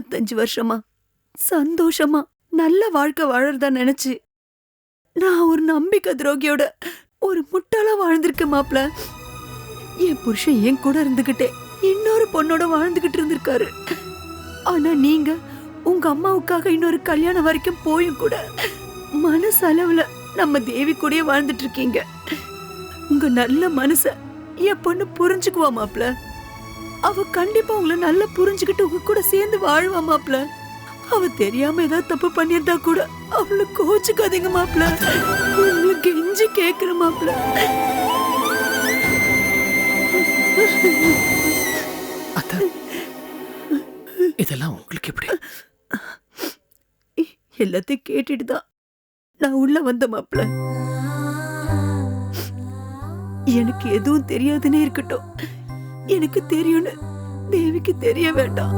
இருபத்தஞ்சு வருஷமா? சந்தோஷமா? நல்ல வாழ்க்கை வாழறதா நினைச்சு. நான் ஒரு நம்பிக்கை துரோகியோட ஒரு முட்டாளா வாழ்ந்திருக்கேன் மாப்ள. என் புருஷன் என் கூட இருந்துகிட்டே இன்னொரு பொண்ணோட வாழ்ந்துகிட்டு இருந்திருக்காரு. ஆனா நீங்க உங்க அம்மாவுக்காக இன்னொரு கல்யாணம் வரைக்கும் போயும் கூட மனசளவுல நம்ம தேவி கூடயே வாழ்ந்துட்டு இருக்கீங்க. உங்க நல்ல மனச என் பொண்ணு புரிஞ்சுக்குவா மாப்ள. அவ கண்டிப்பா உங்களை நல்லா புரிஞ்சுக்கிட்டு உங்க கூட சேர்ந்து வாழ்வா மாப்ள அவ தெரியாம ஏதாவது தப்பு பண்ணியிருந்தா கூட அவளை கோச்சுக்காதீங்க மாப்ள உங்களை கெஞ்சி கேக்குற மாப்ள இதெல்லாம் உங்களுக்கு எப்படி? எல்லாத்தையும் கேட்டுட்டு தான் நான் உள்ள வந்த மாப்ள எனக்கு எதுவும் தெரியாதுன்னே இருக்கட்டும். எனக்கு தெரியும்னு தேவிக்கு தெரிய வேண்டாம்.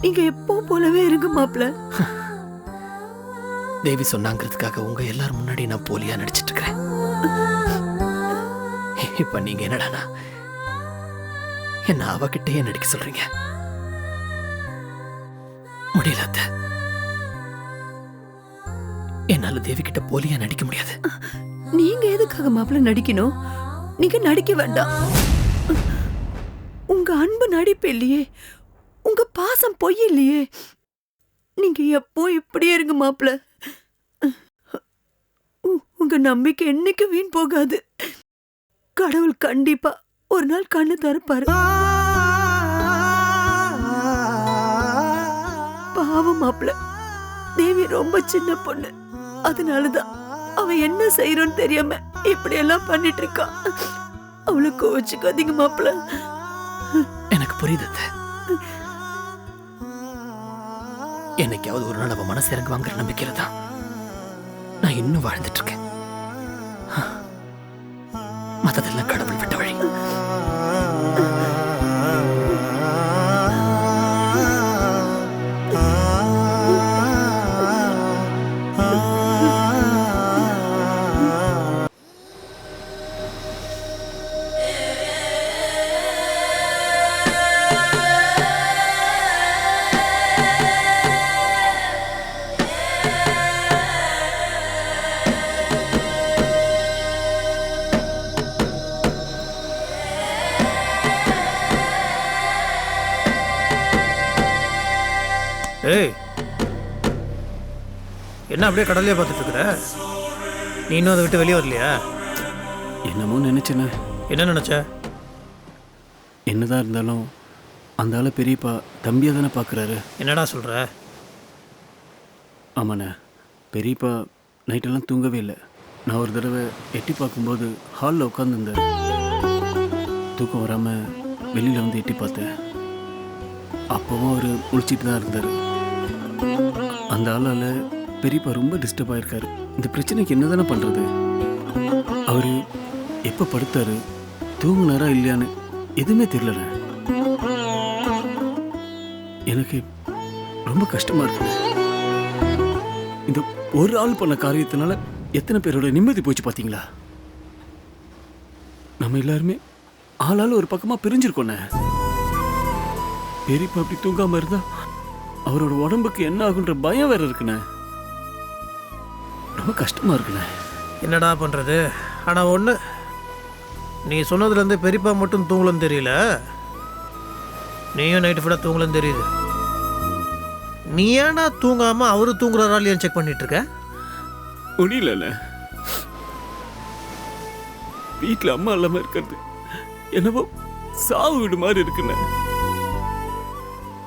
நீங்க எப்போ போலவே இருங்க மாப்ள தேவி சொன்னாங்கிறதுக்காக உங்க எல்லாரும் முன்னாடி நான் போலியா நடிச்சிட்டு இருக்கிறேன். இப்ப நீங்க என்னடானா? என்ன அவகிட்டயே நடிக்க சொல்றீங்க? முடியல அத்த. என்னால தேவி கிட்ட போலியா நடிக்க முடியாது. நீங்க எதுக்காக மாப்ள நடிக்கணும்? நீங்க நடிக்க வேண்டாம். உங்க அன்பு நடிப்பு இல்லையே. உங்க பாசம் பொய் இல்லையே. நீங்க எப்போ இப்படியே இருங்க மாப்பிள. உ- உங்க நம்பிக்கை என்னைக்கு வீண் போகாது. கடவுள் கண்டிப்பா ஒரு நாள் கண்ணு தரப்பாரு பாவம் மாப்பிள. தேவி ரொம்ப சின்ன பொண்ணு. அதனாலதான். அவ என்ன செய்யறோன்னு தெரியாம இப்படி எல்லாம் பண்ணிட்டு இருக்கா அவளை கோச்சுக்காதீங்க மாப்பிள்ள. எனக்கு புரியுது என்னைக்காவது ஒரு நாள் அவ மனசு இறங்குவாங்கிற நம்பிக்கையில தான் நான் இன்னும் வாழ்ந்துட்டு இருக்கேன். மத்ததெல்லாம் கடவுள் ஏய் என்ன அப்படியே கடல்லே பார்த்துட்டு இருக்கிற நீ இன்னும் அதை விட்டு வெளியே வரலையா? என்னமோ நினச்சேண்ணே என்ன நினச்ச? என்னதான் இருந்தாலும் அந்த ஆளை பெரியப்பா தம்பியாக தானே பார்க்குறாரு. என்னடா சொல்கிற ஆமாண்ணே பெரியப்பா நைட்டெல்லாம் தூங்கவே இல்லை. நான் ஒரு தடவை எட்டி பார்க்கும்போது ஹாலில் உட்காந்துருந்தார் தூக்கம் வராமல் வெளியில் வந்து எட்டி பார்த்தேன். அப்போவும் அவர் முழிச்சிட்டு தான் இருந்தார். அந்த ஆளால் பெரியப்பா ரொம்ப டிஸ்டர்ப் ஆயிருக்காரு. இந்த பிரச்சனைக்கு என்ன தானே பண்ணுறது அவர் எப்போ படுத்தாரு? தூங்குனாரா இல்லையான்னு எதுவுமே தெரியல எனக்கு ரொம்ப கஷ்டமாக இருக்கு இந்த ஒரு ஆள் பண்ண காரியத்தினால எத்தனை பேரோட நிம்மதி போச்சு பாத்தீங்களா? நம்ம எல்லாருமே ஆளால் ஒரு பக்கமா பிரிஞ்சிருக்கோண்ணே பெரியப்பா அப்படி தூங்காம இருந்தா அவரோட உடம்புக்கு என்ன ஆகுன்ற பயம் வேற இருக்குண்ணே. ரொம்ப கஷ்டமா இருக்குண்ணே. என்னடா பண்ணுறது ஆனால் ஒன்று நீ சொன்னதுலேருந்து பெரியப்பா மட்டும் தூங்கலன்னு தெரியல. நீயும் நைட்டு ஃபுல்லாக தூங்கலன்னு தெரியுது. நீ ஏன்டா தூங்காமல் அவரு தூங்குறாரா இல்லையான்னு செக் பண்ணிட்டு இருக்க? முடியலண்ணே வீட்டில் அம்மா இல்லாம இருக்கிறது என்னவோ சாவு வீடு மாதிரி இருக்குண்ணே.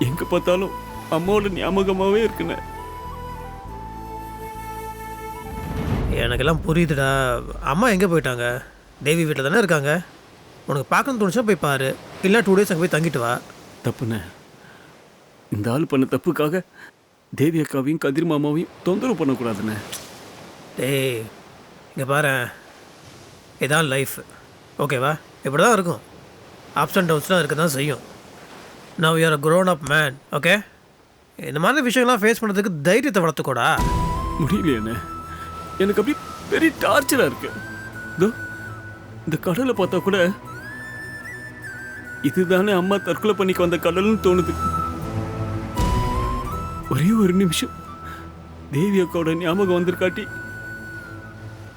எங்க பார்த்தாலும் அம்மாவோட ஞாபகமாவே இருக்குண்ணே எனக்கெல்லாம் புரியுதுடா. அம்மா எங்கே போயிட்டாங்க? தேவி வீட்டில் தானே இருக்காங்க? உனக்கு பார்க்கணும்னு தோணுச்சா போய் பாரு. இல்லை டூ டேஸ் அங்கே போய் தங்கிட்டு வா. தப்புண்ணே. இந்த ஆள் பண்ண தப்புக்காக தேவி அக்காவையும் கதிர் மாமாவையும் தொந்தரவு பண்ணக்கூடாதுண்ணே. டேய் இங்கே பாரு. இதான் லைஃப் ஓகேவா இப்படி தான் இருக்கும். அப்ஸ் அண்ட் டவுன்ஸ்லாம் இருக்க தான் செய்யும். நான் you're a grown up man okay இந்த மாதிரி விஷயங்கள்லாம் ஃபேஸ் பண்ணுறதுக்கு தைரியத்தை வளர்த்துக்கூடா. முடியலையாண்ணே. எனக்கு அப்படி பெரிய டார்ச்சராக இருக்கு. இதோ இந்த கடலை பார்த்தா கூட இதுதானே அம்மா தற்கொலை பண்ணிக்கு வந்த கடல்னு தோணுது. ஒரே ஒரு நிமிஷம். தேவி அக்காவோட ஞாபகம் வந்திருக்காட்டி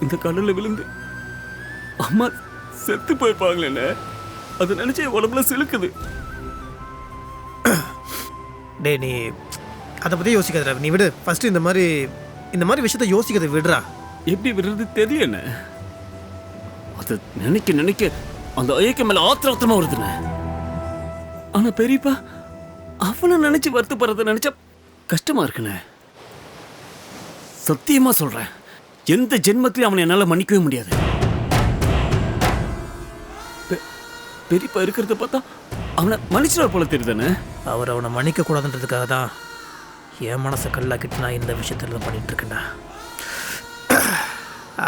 இந்த கடலில் விழுந்து அம்மா செத்து போயிருப்பாங்களேண்ணே. அதை நினச்சி உடம்புல சிலுக்குது. டே நீ அதை பற்றி யோசிக்காதடா. நீ விடு. ஃபஸ்ட்டு இந்த மாதிரி இந்த மாதிரி விஷயத்த யோசிக்கிறத விடுறா. எப்படி விடுறது தெரியலண்ணே அதை நினைக்க நினைக்க அந்த ஐயக்க மேல ஆத்திர ஆத்திரமா வருதுண்ணே. ஆனா பெரியப்பா அவனை நினைச்சு வருத்தப்படுறத நினைச்சா கஷ்டமா இருக்குண்ணே. சத்தியமா சொல்றேன். எந்த ஜென்மத்திலையும் அவனை என்னால மன்னிக்கவே முடியாது. பெரியப்பா இருக்கிறத பார்த்தா அவனை மனுஷனா போல தெரியுதானே அவர் அவனை மன்னிக்க கூடாதுன்றதுக்காக தான் என் மனசை கல்லாக்கிட்டு நான் இந்த விஷயத்தில் பண்ணிட்டு இருக்கேன்டா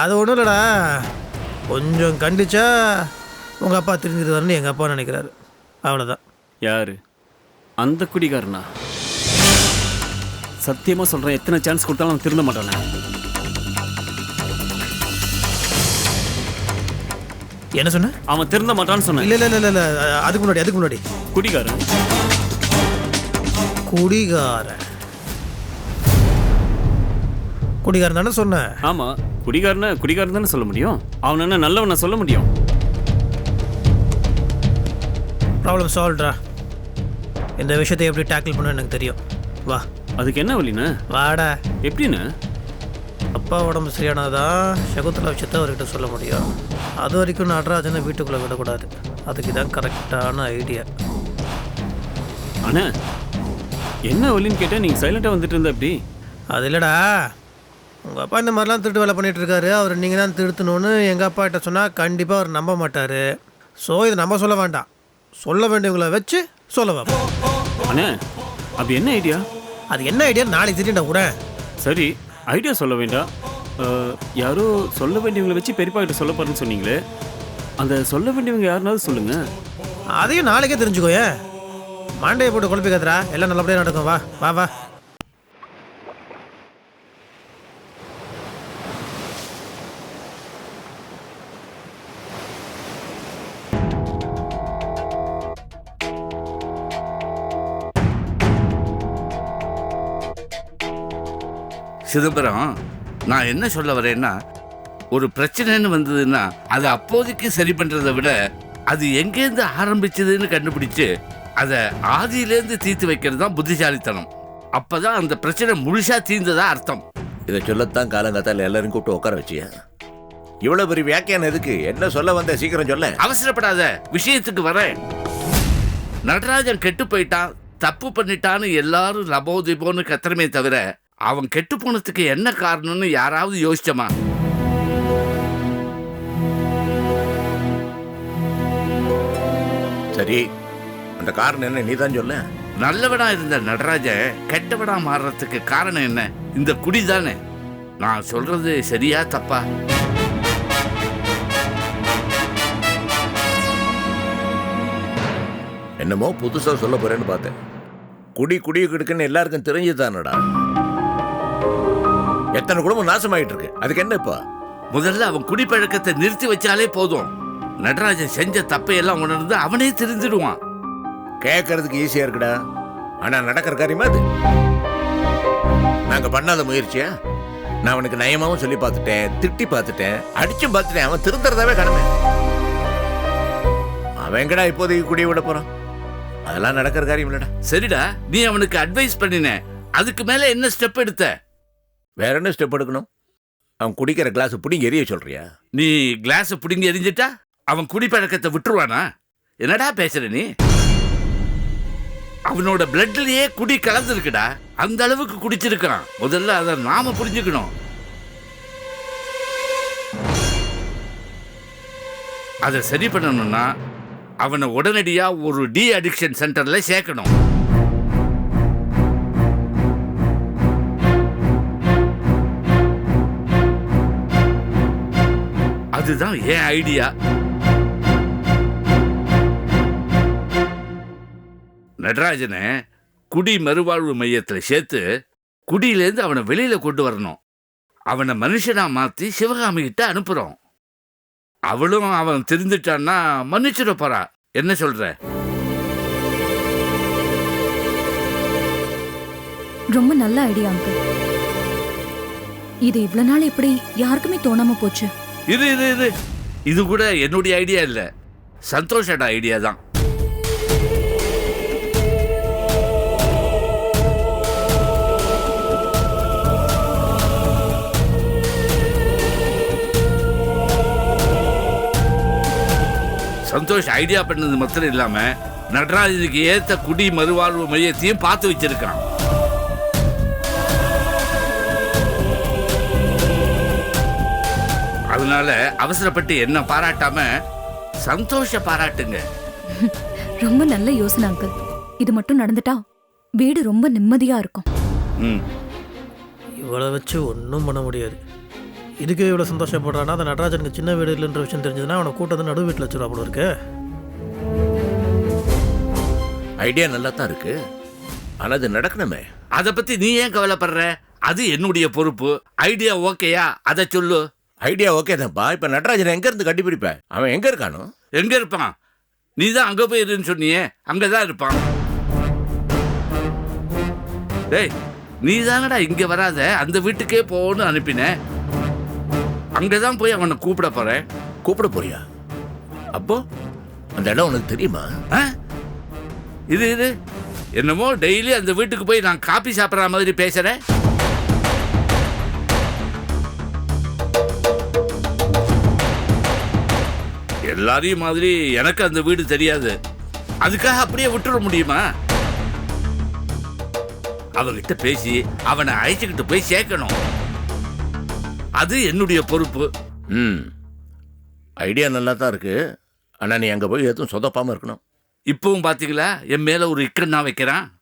அது ஒன்றும் இல்லைடா. கொஞ்சம் கண்டிச்சா உங்கள் அப்பா தெரிஞ்சிருவாருன்னு எங்கள் அப்பா நினைக்கிறாரு. அவ்வளோதான் யாரு? அந்த குடிகாரனா? சத்தியமா சொல்றேன் எத்தனை சான்ஸ் கொடுத்தாலும் அவன் திருந்த மாட்டானே. என்ன சொன்ன? அவன் திருந்த மாட்டான்னு சொன்னேன். இல்லை இல்லை இல்லை இல்லை அதுக்கு முன்னாடி அதுக்கு முன்னாடி. குடிகாரன். குடிகாரன். குடிகாரன் தானே சொன்னேன் ஆமா குடிகாரன குடிகாரன் தானே சொல்ல முடியும். அவன் என்ன நல்லவனை சொல்ல முடியும். ப்ராப்ளம் சால்வ்டா இந்த விஷயத்தை எப்படி டேக்கிள் பண்ண எனக்கு தெரியும். வா. அதுக்கு என்ன வழிண்ணே வாடா. எப்படின்னு? அப்பா உடம்பு சரியானதான் சகுந்தலா விஷயத்தை அவர்கிட்ட சொல்ல முடியும். அது வரைக்கும் நடராஜனை வீட்டுக்குள்ளே விடக்கூடாது. அதுக்கு தான் கரெக்டான ஐடியா. அண்ணா என்ன வழின்னு கேட்டா நீங்க சைலண்டா வந்துட்டு இருந்த அப்படி அது இல்லைடா. உங்கள் அப்பா இந்த மாதிரிலாம் திருட்டு வேலை பண்ணிட்டு இருக்காரு அவர் நீங்கள் தான் திருத்தணும்னு எங்கள் அப்பா கிட்ட சொன்னால் கண்டிப்பாக அவர் நம்ப மாட்டார். ஸோ இதை நம்ம சொல்ல வேண்டாம். சொல்ல வேண்டியவங்களை வச்சு சொல்ல வைப்போம். அண்ணா அப்படி என்ன ஐடியா? அது என்ன ஐடியா நாளைக்கு திடீர்டா கூட. சரி ஐடியா சொல்ல வேண்டாம். யாரோ சொல்ல வேண்டியவங்களை வச்சு பெரியப்பா கிட்ட சொல்ல போறேன்னு சொன்னீங்களே அந்த சொல்ல வேண்டியவங்க யாருனாவது சொல்லுங்க. அதையும் நாளைக்கே தெரிஞ்சுக்கோயே மாண்டையை போட்டு குழப்பிக்காதரா எல்லாம் நல்லபடியாக நடக்கும் வா வா வா. சிதம்பரம் நான் என்ன சொல்ல வரேன்னா ஒரு பிரச்சனைன்னு வந்ததுன்னா அதை அப்போதைக்கு சரி பண்றதை விட அது எங்கேருந்து ஆரம்பிச்சதுன்னு கண்டுபிடிச்சு அதை ஆதியிலேருந்து தீர்த்து வைக்கிறது தான் புத்திசாலித்தனம். அப்பதான் அந்த பிரச்சனை முழுசா தீர்ந்ததா அர்த்தம். இதை சொல்லத்தான் காலங்காத்தால எல்லாரும் கூப்பிட்டு உட்கார வச்சியா. இவ்வளவு பெரிய வியாக்கியானம் எதுக்கு? என்ன சொல்ல வந்த? சீக்கிரம் சொல்ல அவசரப்படாத விஷயத்துக்கு வரேன். நடராஜன் கெட்டு போயிட்டான் தப்பு பண்ணிட்டான்னு எல்லாரும் லபோ திபோன்னு கத்துறமே தவிர அவன் கெட்டு போனதுக்கு என்ன காரணம்னு யாராவது யோசிச்சமா? சரி அந்த காரணம் என்ன? நீ தான் சொல்ல. நல்லவனா இருந்த நடராஜன் கெட்டவனா மாறுறதுக்கு காரணம் என்ன? இந்த குடி தானே. நான் சொல்றது சரியா தப்பா? என்னமோ புதுசா சொல்ல போறேன்னு பார்த்தேன். குடி குடி கிடுக்குன்னு எல்லாருக்கும் தெரிஞ்சுதானடா எத்தனை குடும்பம் நாசமாயிட்டு இருக்கு அதுக்கு என்ன இப்ப? முதல்ல அவன் குடிப்பழக்கத்தை நிறுத்தி வச்சாலே போதும். நடராஜன் செஞ்ச தப்பையெல்லாம் உணர்ந்து அவனே தெரிஞ்சிடுவான். கேட்கறதுக்கு ஈஸியா இருக்குடா. ஆனா நடக்கிற காரியமா அது. நாங்க பண்ணாத முயற்சியா? நான் அவனுக்கு நயமாவும் சொல்லி பார்த்துட்டேன் திட்டி பார்த்துட்டேன் அடிச்சும் பார்த்துட்டேன். அவன் திருந்துறதாவே கடமை. அவன் எங்கடா இப்போதைக்கு குடிய விட போறான்? அதெல்லாம் நடக்கிற காரியம் இல்லடா. சரிடா நீ அவனுக்கு அட்வைஸ் பண்ணின. அதுக்கு மேல என்ன ஸ்டெப் எடுத்த? வேற என்ன ஸ்டெப் எடுக்கணும்? அவன் குடிக்கிற கிளாஸ் பிடிங்க எரிய சொல்றியா? நீ கிளாஸ் பிடிங்கி எரிஞ்சிட்டா அவன் குடிப்பழக்கத்தை விட்டுருவானா? என்னடா பேசுற நீ? அவனோட பிளட்லயே குடி கலந்துருக்குடா. அந்த அளவுக்கு குடிச்சிருக்கான் முதல்ல அதை நாம புரிஞ்சுக்கணும். அதை சரி பண்ணணும்னா அவனை உடனடியாக ஒரு டி அடிக்ஷன் சென்டரில் சேர்க்கணும். இதுதான் என் ஐடியா நடராஜனை குடி மறுவாழ்வு மையத்தில் சேர்த்து குடியிலேருந்து அவனை வெளியில் கொண்டு வரணும். அவனை மனுஷனாக மாற்றி சிவகாமிகிட்ட அனுப்புகிறோம் அவளும் அவன் தெரிஞ்சிட்டான்னா மன்னிச்சிட போறா. என்ன சொல்ற? ரொம்ப நல்ல ஐடியா அங்கிள் இது இவ்வளோ நாள் இப்படி யாருக்குமே தோணாமல் போச்சு. இது இது இது. இது கூட என்னுடைய ஐடியா இல்லை. சந்தோஷோட ஐடியா தான். சந்தோஷ் ஐடியா பண்ணது மாத்திரம் இல்லாமல் நடராஜனுக்கு ஏற்ற குடி மறுவாழ்வு மையத்தையும் பார்த்து வச்சிருக்கான் அதனால அவசரப்பட்டு என்ன பாராட்டாம சந்தோஷ பாராட்டுங்க. ரொம்ப நல்ல யோசனை அங்கிள் இது மட்டும் நடந்துட்டா வீடு ரொம்ப நிம்மதியா இருக்கும். ம். இவ்வளோ வச்சு ஒன்றும் பண்ண முடியாது. இதுக்கே இவ்வளோ சந்தோஷப்படுறான்னா அந்த நடராஜனுக்கு சின்ன வீடு இல்லைன்ற விஷயம் தெரிஞ்சதுன்னா அவனை கூட்டம் வந்து நடு வீட்டில் வச்சிருவா போல இருக்கு. ஐடியா நல்லா தான் இருக்கு. ஆனா அது நடக்கணுமே. அதை பத்தி நீ ஏன் கவலைப்படுற? அது என்னுடைய பொறுப்பு. ஐடியா ஓகேயா அதை சொல்லு. ஐடியா ஓகே தான்ப்பா. இப்ப நடராஜன் எங்க இருந்து கண்டுபிடிப்ப? அவன் எங்க இருக்கானோ? எங்க இருப்பான்? நீ தான் அங்க போய் இருன்னு சொன்னியே. அங்கதான் இருப்பான். டேய் நீ தானடா இங்க வராத. அந்த வீட்டுக்கே போன்னு அனுப்பின. அங்கதான் போய் அவனை கூப்பிட போறேன். கூப்பிட போறியா? அப்போ அந்த இடம் உனக்கு தெரியுமா? ஆ? இது இது. என்னமோ டெய்லி அந்த வீட்டுக்கு போய் நான் காபி சாப்பிட்ற மாதிரி பேசுறேன் எல்லாரையும் மாதிரி எனக்கு அந்த வீடு தெரியாது. அதுக்காக அப்படியே விட்டுற முடியுமா? அவகிட்ட பேசி அவனை அழைச்சிக்கிட்டு போய் சேர்க்கணும். அது என்னுடைய பொறுப்பு. ம். ஐடியா நல்லா தான் இருக்கு. ஆனா நீ அங்க போய் எதுவும் சொதப்பாம இருக்கணும். இப்பவும் பாத்தீங்களா? என் மேல ஒரு இக்கண்ணா வைக்கிறான்.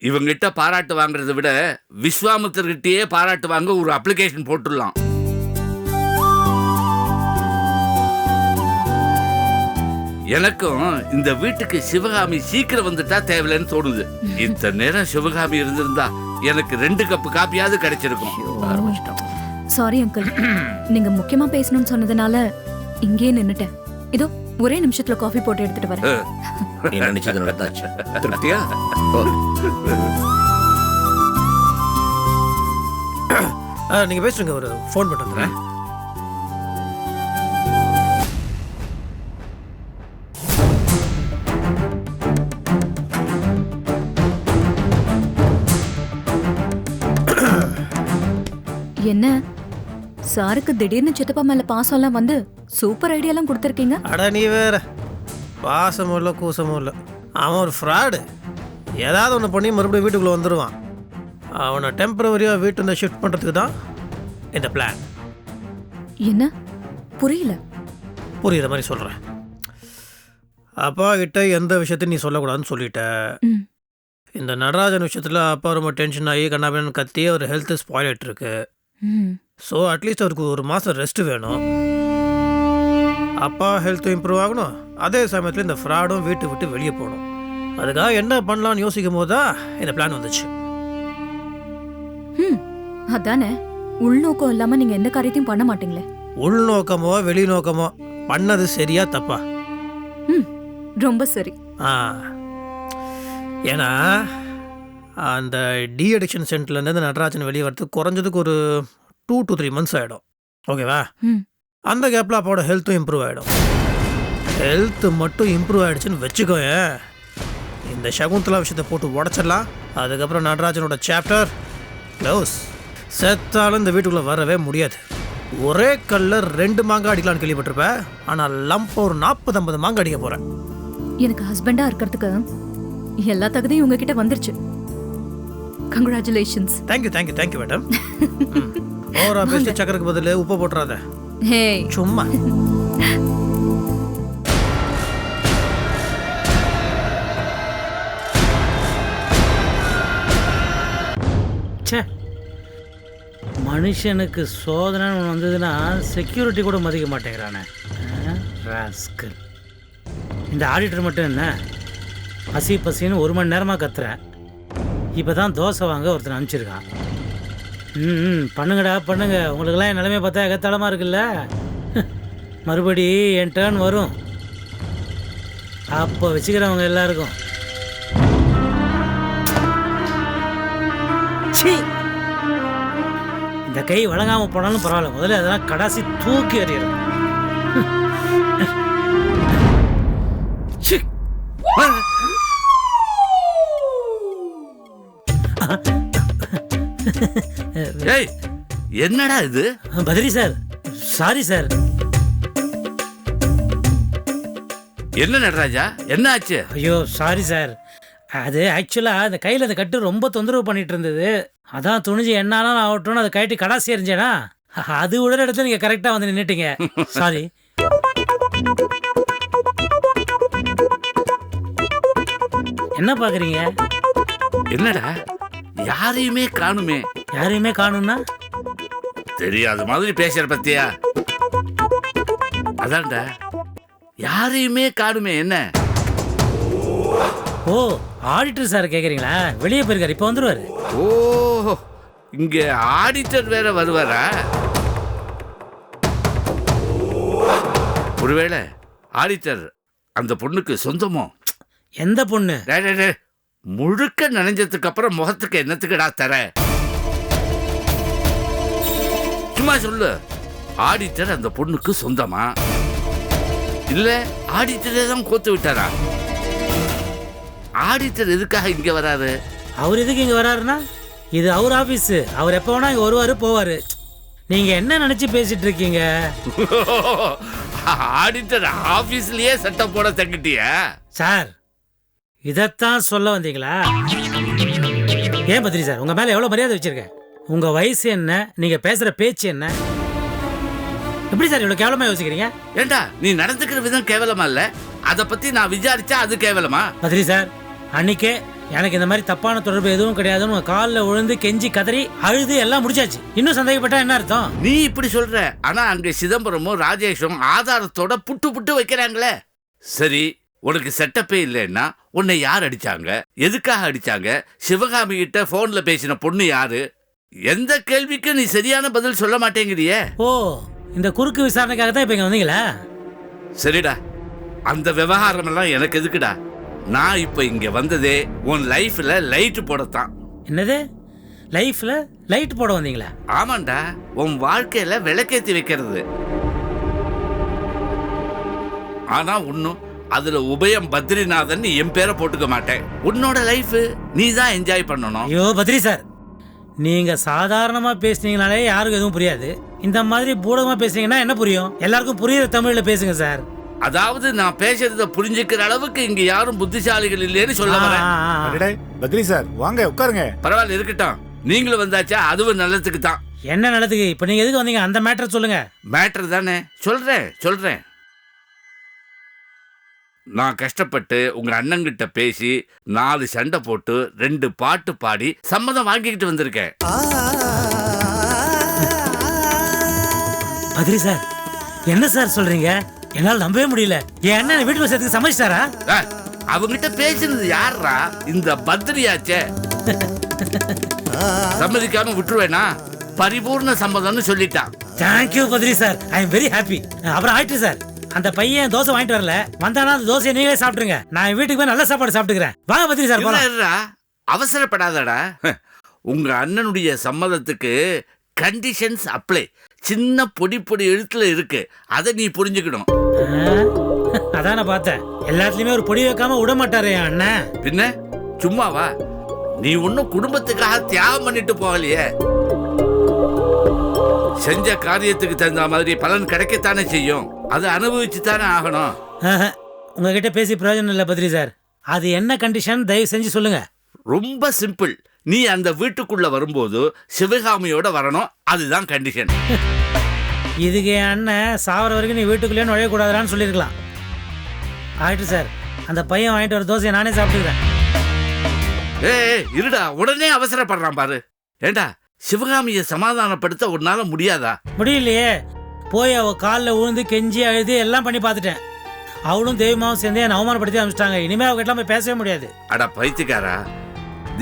இவங்கிட்ட பாராட்டு வாங்குறதை விட விஸ்வாமித்திரகிட்டயே பாராட்டு வாங்க ஒரு அப்ளிகேஷன் போட்டுடலாம். எனக்கும் இந்த வீட்டுக்கு சிவகாமி சீக்கிரம் வந்துட்டா தேவையில்லைன்னு தோணுது. இத்தனை நேரம் சிவகாமி இருந்திருந்தா எனக்கு ரெண்டு கப்பு காப்பியாவது கிடைச்சிருக்கும். சாரி அங்கிள் நீங்க முக்கியமா பேசணும்னு சொன்னதுனால இங்கேயே நின்னுட்டேன். இதோ ஒரே நிமிஷத்துல காஃபி போட்டு எடுத்துட்டு வரேன். நினைச்சது நடந்தாச்சு திருப்தியா? ஓ. நீங்கள் பேசுங்க ஒரு ஃபோன் பண்ணிட்டு வந்துடுறேன் என்ன? சாருக்கு திடீர்னு சித்தப்பா மேல பாசம் எல்லாம் வந்து சூப்பர் ஐடியாலாம் கொடுத்துருக்கீங்க? அட நீ வேற. பாசமும் இல்லை கூசமும் இல்லை. அவன் ஒரு ஃப்ராடு ஏதாவது ஒன்று பண்ணி மறுபடியும் வீட்டுக்குள்ளே வந்துடுவான் அவனை டெம்பரவரியாக வீட்டு ஷிஃப்ட் பண்ணுறதுக்கு தான் இந்த பிளான் என்ன? புரியல. புரியுற மாதிரி சொல்கிறேன் அப்பா கிட்ட எந்த விஷயத்தையும் நீ சொல்லக்கூடாதுன்னு சொல்லிட்ட. இந்த நடராஜன் விஷயத்தில் அப்பா ரொம்ப டென்ஷன் ஆகி கண்ணாபின்னு கத்தி அவர் ஹெல்த் ஸ்பாயில் இருக்கு. ஸோ அட்லீஸ்ட் அவருக்கு ஒரு மாதம் ரெஸ்ட் வேணும். அப்பா ஹெல்த் இம்ப்ரூவ் ஆகணும். அதே சமயத்தில் இந்த ஃப்ராடும் வீட்டை விட்டு வெளியே போகணும். அதுக்காக என்ன பண்ணலாம்னு யோசிக்கும் போது தான் இந்த பிளான் வந்துச்சு. ம் அதானே? உள்நோக்கம் இல்லாம நீங்க எந்த காரியத்தையும் பண்ண மாட்டீங்களே. உள்நோக்கமோ வெளிநோக்கமோ பண்ணது சரியா தப்பா? ம் ரொம்ப சரி. ஆ. ஏன்னா அந்த டி அடிக்ஷன் சென்டர்லேருந்து நடராஜன் வெளியே வரதுக்கு குறைஞ்சதுக்கு ஒரு டூ டு த்ரீ மந்த்ஸ் ஆகிடும் ஓகேவா அந்த கேப்பில் அப்பாவோட ஹெல்த்தும் இம்ப்ரூவ் ஆகிடும் ஹெல்த் மட்டும் இம்ப்ரூவ் ஆகிடுச்சுன்னு வச்சுக்கோயேன் இந்த சகுந்தலா விஷயத்தை போட்டு உடச்சிடலாம். அதுக்கப்புறம் நடராஜனோட சாப்டர் க்ளோஸ் செத்தாலும் இந்த வீட்டுக்குள்ளே வரவே முடியாது. ஒரே கல்ல ரெண்டு மாங்காய் அடிக்கலாம்னு கேள்விப்பட்டிருப்பேன் ஆனால் லம்ப் ஒரு நாற்பது ஐம்பது மாங்காய் அடிக்க போகிறேன் எனக்கு ஹஸ்பண்டா இருக்கிறதுக்கு எல்லா தகுதியும் உங்ககிட்ட வந்துருச்சு. Congratulations thank you thank you thank you madam ஓவரா பேசிட்டு சக்கருக்கு பதில் உப்பு போட்டுறாத ஹே சும்மா ச்சே. மனுஷனுக்கு ஒன்று வந்ததுன்னா செக்யூரிட்டி கூட மதிக்க மாட்டேங்கிறானே. ராஸ்கல் இந்த ஆடிட்டர் மட்டும் என்ன? பசி பசின்னு ஒரு மணி நேரமாக கத்துறேன். இப்போ தான் தோசை வாங்க ஒருத்தன் அனுப்பிச்சிருக்கான். ம் ம், பண்ணுங்கடா பண்ணுங்க. உங்களுக்கெல்லாம் என் நிலைமை பார்த்தா எகத்தளமாக இருக்குல்ல? மறுபடி என் டேர்ன் வரும். அப்போ வச்சுக்கிறவங்க எல்லாருக்கும். இந்த கை வழங்காமல் போனாலும் பரவாயில்ல. முதல்ல அதெல்லாம் கடைசி தூக்கி எறியணும். ஏய் என்னடா இது? பத்ரி சார். Sorry sir. என்ன நடராஜா? என்ன ஆச்சு? ஐயோ சாரி சார். அது ஆக்சுவலாக அந்த கையில் அந்த கட்டு ரொம்ப தொந்தரவு பண்ணிட்டு இருந்தது. அதான் துணிஞ்சு என்னாலும் ஆகட்டும்னு அதை கட்டி கடாசி எறிஞ்சேனா? அது உடனே இடத்துல நீங்கள் கரெக்டாக வந்து நின்றுட்டீங்க சாரி என்ன பார்க்குறீங்க என்னடா? யாரையுமே காணுமே. யாரையுமே காணும்னா? தெரியாத மாதிரி பேசுற பத்தியா? அதான்டா. யாரையுமே காணுமே என்ன? ஓ ஆடிட்டர் சார் கேட்குறீங்களா வெளியே போயிருக்காரு இப்போ வந்துருவாரு. ஓ இங்க ஆடிட்டர் வேற வருவாரா? ஒருவேளை ஆடிட்டர் அந்த பொண்ணுக்கு சொந்தமோ? எந்த பொண்ணு. முழுக்க நனைஞ்சதுக்கு அப்புறம் முகத்துக்கு என்னத்துக்குடா தர? சும்மா சொல்லு. ஆடிட்டர் அந்த பொண்ணுக்கு சொந்தமா? இல்ல ஆடிட்டரே தான் கோத்து விட்டாரா? ஆடிட்டர் எதுக்காக இங்க வராரு? அவர் எதுக்கு இங்கே வராருன்னா இது அவர் ஆஃபீஸு அவர் எப்போ வேணா இங்கே வருவார் போவார். நீங்கள் என்ன நினச்சி பேசிட்டு இருக்கீங்க? ஆடிட்டர் ஆபீஸ்லயே சட்டை போட தங்கிட்டிய? சார் இதைத்தான் சொல்ல வந்தீங்களா? ஏன் பத்ரி சார் உங்கள் மேலே எவ்வளோ மரியாதை வச்சிருக்கேன்? உங்கள் வயசு என்ன? நீங்கள் பேசுகிற பேச்சு என்ன? எப்படி சார் இவ்வளோ கேவலமாக யோசிக்கிறீங்க? ஏண்டா நீ நடந்துக்கிற விதம் கேவலமா இல்ல? அத பத்தி நான் விசாரிச்சா அது கேவலமா? பத்ரி சார் அன்னைக்கே எனக்கு இந்த மாதிரி தப்பான தொடர்பு எதுவும் கிடையாதுன்னு காலில் விழுந்து கெஞ்சி கதறி அழுது எல்லாம் முடிச்சாச்சு. இன்னும் சந்தேகப்பட்டா என்ன அர்த்தம்? நீ இப்படி சொல்ற ஆனா அங்க சிதம்பரமும் ராஜேஷும் ஆதாரத்தோட புட்டு புட்டு வைக்கிறாங்களே. சரி உனக்கு செட்டப்பே இல்லைன்னா உன்னை யார் அடிச்சாங்க? எதுக்காக அடிச்சாங்க? சிவகாமி கிட்ட போன்ல பேசின பொண்ணு யாரு? எந்த கேள்விக்கும் நீ சரியான பதில் சொல்ல மாட்டேங்கிறியே? ஓ இந்த குறுக்கு விசாரணைக்காக தான் இப்போ இங்கே வந்தீங்களா? சரிடா. அந்த விவகாரம் எல்லாம் எனக்கு எதுக்குடா? நான் இப்ப இங்க வந்ததே உன் லைஃப்ல லைட் போடத்தான். என்னது? லைஃப்பில் லைட் போட வந்தீங்களா? ஆமாண்டா உன் வாழ்க்கையில விளக்கேத்தி வைக்கிறது. ஆனா ஒன்னும் அதுல உபயம் பத்ரிநாதன் என் பேரை போட்டுக்க மாட்டேன். உன்னோட லைஃப் நீ தான் என்ஜாய் பண்ணணும். ஐயோ பத்ரி சார் நீங்க சாதாரணமா பேசுனீங்கனாலே யாருக்கும் எதுவும் புரியாது. இந்த மாதிரி பூடகமா பேசுனீங்கன்னா என்ன புரியும்? எல்லாருக்கும் புரியுற தமிழ்ல பேசுங்க சார். அதாவது நான் பேசுறத புரிஞ்சுக்கிற அளவுக்கு இங்க யாரும் புத்திசாலிகள் இல்லைன்னு சொல்ல வரேன். பத்ரி சார் வாங்க உட்காருங்க. பரவாயில்ல இருக்கட்டும். நீங்களும் வந்தாச்சா அதுவும் நல்லதுக்கு தான். என்ன நடத்துக்கு இப்ப நீங்க எதுக்கு வந்தீங்க? அந்த மேட்டர் சொல்லுங்க. மேட்டர் தானே? சொல்றேன் சொல்றேன். நான் கஷ்டப்பட்டு உங்க அண்ணங்கிட்ட பேசி நாலு சண்டை போட்டு ரெண்டு பாட்டு பாடி சம்மதம் வாங்கிக்கிட்டு வந்திருக்கேன். பத்ரி சார் என்ன சார் சொல்றீங்க? என்னால நம்பவே முடியல. என் அண்ணன் வீட்டுக்கு சேர்த்துக்கு சமைச்சிட்டாரா ஆ, அவங்கிட்ட பேசினது யாரா இந்த பத்ரியாச்சே சம்மதிக்காம விட்டுருவேனா? பரிபூர்ண சம்மதம்னு சொல்லிட்டான். Thank you Badri sir. I am very happy அப்புறம் ஆயிட்டு சார். அந்த பையன் தோசை வாங்கிட்டு வரல? வந்தானா அந்த தோசையை நீங்களே சாப்பிட்டுருங்க. நான் வீட்டுக்கு போய் நல்ல சாப்பாடு சாப்பிட்டுக்கிறேன். வாங்க பத்ரி சார் போலாம். இருடா, அவசரப்படாதடா. உங்க அண்ணனுடைய சம்மதத்துக்கு கண்டிஷன்ஸ் அப்ளை சின்ன பொடி பொடி எழுத்துல இருக்கு. அதை நீ புரிஞ்சுக்கணும். அதான் நான் பார்த்தேன். எல்லாத்துலயுமே ஒரு பொடி வைக்காம விட மாட்டாரு என் அண்ணன். பின்ன? சும்மாவா நீ ஒன்னும் குடும்பத்துக்காக தியாகம் பண்ணிட்டு போகலையே. செஞ்ச காரியத்துக்கு தகுந்த மாதிரி பலன் கிடைக்கத்தானே செய்யும். அதை அனுபவிச்சு தானே ஆகணும் உங்ககிட்ட பேசி பிரயோஜனம் இல்லை பத்ரி சார். அது என்ன கண்டிஷன் தயவு செஞ்சு சொல்லுங்க. ரொம்ப சிம்பிள் நீ அந்த வீட்டுக்குள்ள வரும்போது சிவகாமியோட வரணும். அதுதான் கண்டிஷன் இதுக்கு என் அண்ணன் சாவர வரைக்கும் நீ வீட்டுக்குள்ளேயே நுழையக்கூடாதான்னு சொல்லியிருக்கலாம். ஆயிட்டு சார் அந்த பையன் வாங்கிட்டு வர தோசையை நானே சாப்பிட்டுக்கிறேன். ஏய் இருடா. உடனே அவசரப்படுறான் பாரு. ஏண்டா சிவகாமியை சமாதானப்படுத்த உன்னால முடியாதா? முடியலையே. போய் அவ காலில் விழுந்து கெஞ்சி அழுது எல்லாம் பண்ணி பார்த்துட்டேன். அவளும் தெய்வமாவும் சேர்ந்து என்னை அவமானப்படுத்தி அனுப்பிச்சிட்டாங்க. இனிமேல் அவகிட்டலாம் போய் பேசவே முடியாது. அட பைத்தியக்காரா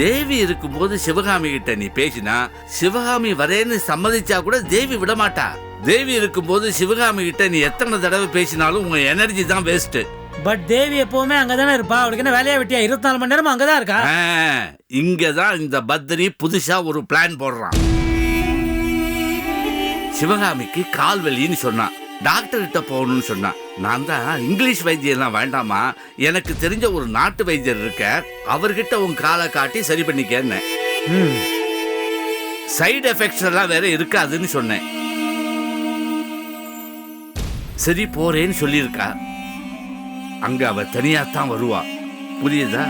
தேவி இருக்கும்போது சிவகாமி கிட்ட நீ பேசினா சிவகாமி வரேன்னு சம்மதிச்சா கூட தேவி விட மாட்டா தேவி இருக்கும்போது சிவகாமி கிட்ட நீ எத்தனை தடவை பேசினாலும் உங்க எனர்ஜி தான் வேஸ்ட் பட் தேவி எப்பவுமே அங்கதானே இருப்பா. அவளுக்கு என்ன வேலையா வெட்டியா? இருபத்தி நாலு மணி நேரமும் அங்கதான் இருக்கா? இங்க தான் இந்த பத்ரி புதுசா ஒரு பிளான் போடுறான். சிவகாமிக்கு கால் வலின்னு சொன்னான். டாக்டர் கிட்ட போகணும்னு சொன்னான். நான் தான் இங்கிலீஷ் வைத்தியம்லாம் வேண்டாமா? எனக்கு தெரிஞ்ச ஒரு நாட்டு வைத்தியர் இருக்க அவர்கிட்ட உன் காலை காட்டி சரி பண்ணிக்கன்னு ம். சைடு எஃபெக்ட்ஸ் எல்லாம் வேற இருக்காதுன்னு சொன்னேன். சரி போறேன்னு சொல்லியிருக்கா. அங்க அவ தனியா தான் வருவா. புரியுதா?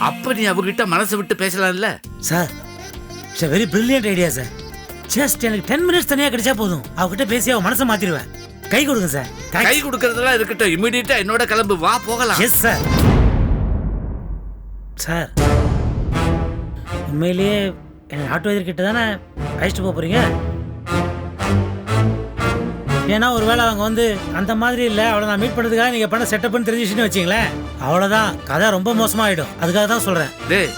அப்ப நீ அவகிட்ட மனசை விட்டு பேசலாம்ல? Sir it's very brilliant idea sir just எனக்கு டென் மினிட்ஸ் தனியாக கிடைச்சா போதும். அவகிட்ட பேசி அவ மனசை மாத்திடுவேன் கை கொடுங்க சார் கை கொடுக்கறதெல்லாம் இருக்கட்டும். இமிடியட்டா என்னோட கிளம்பு. வா போகலாம். எஸ் சார் சார் உண்மையிலேயே என் ஆட்டோ எதிர்கிட்ட தானே அழைச்சிட்டு போக போறீங்க? ஏன்னா ஒருவேளை அவங்க வந்து அந்த மாதிரி இல்லை அவளை நான் மீட் பண்ணுறதுக்காக நீங்கள் பண்ண செட்டப்னு தெரிஞ்சிச்சுன்னு வச்சிங்களேன். அவ்வளோதான் கதை ரொம்ப மோசமாயிடும். அதுக்காக தான் சொல்கிறேன் டேய்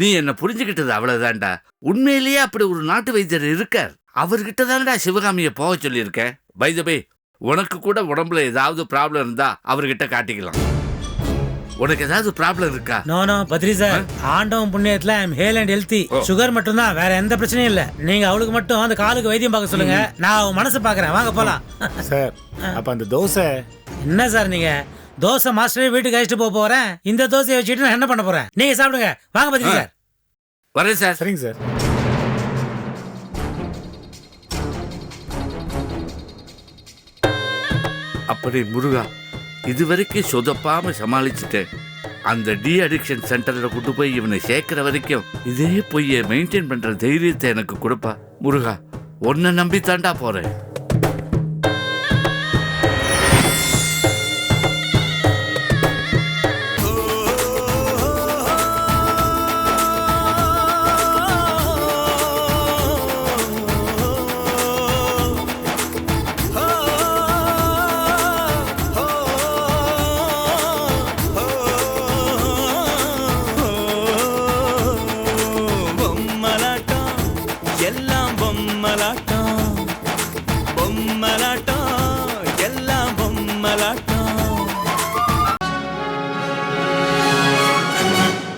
நீ என்ன புரிஞ்சுக்கிட்டது அவ்வளவுதான்டா? உண்மையிலேயே அப்படி ஒரு நாட்டு வைத்தியர் இருக்கார். அவர்கிட்ட தான்டா சிவகாமியை போக சொல்லியிருக்கேன் பை உனக்கு கூட உடம்புல ஏதாவது ப்ராப்ளம் இருந்தா அவர்கிட்ட காட்டிக்கலாம். உனக்கு ஏதாவது ப்ராப்ளம் இருக்கா? நோ நோ பத்ரி சார் ஆண்டவன் புண்ணியத்துல I'm hale and healthy. Sugar மட்டும் தான் வேற எந்த பிரச்சனையும் இல்ல. நீங்க அவளுக்கு மட்டும் அந்த காலுக்கு வைத்தியம் பார்க்க சொல்லுங்க. நான் அவன் மனசு பாக்குறேன் வாங்க போலாம். சார் அப்ப அந்த தோசை என்ன சார் நீங்க? தோசை மாஸ்டரே வீட்டுக்கு அழைச்சிட்டு போக போறேன். இந்த தோசையை வச்சுட்டு நான் என்ன பண்ண போறேன்? நீங்க சாப்பிடுங்க. வாங்க பத்ரி சார். வரேன் சார். சரிங்க சார். அப்படி முருகா இதுவரைக்கும் சொதப்பாம சமாளிச்சுட்டேன். அந்த டி அடிக்ஷன் சென்டர்ல கொண்டு போய் இவனை சேர்க்கிற வரைக்கும் இதே பொய்யை மெயின்டைன் பண்ற தைரியத்தை எனக்கு கொடுப்பா. முருகா உன்னை நம்பி தாண்டா போறேன்.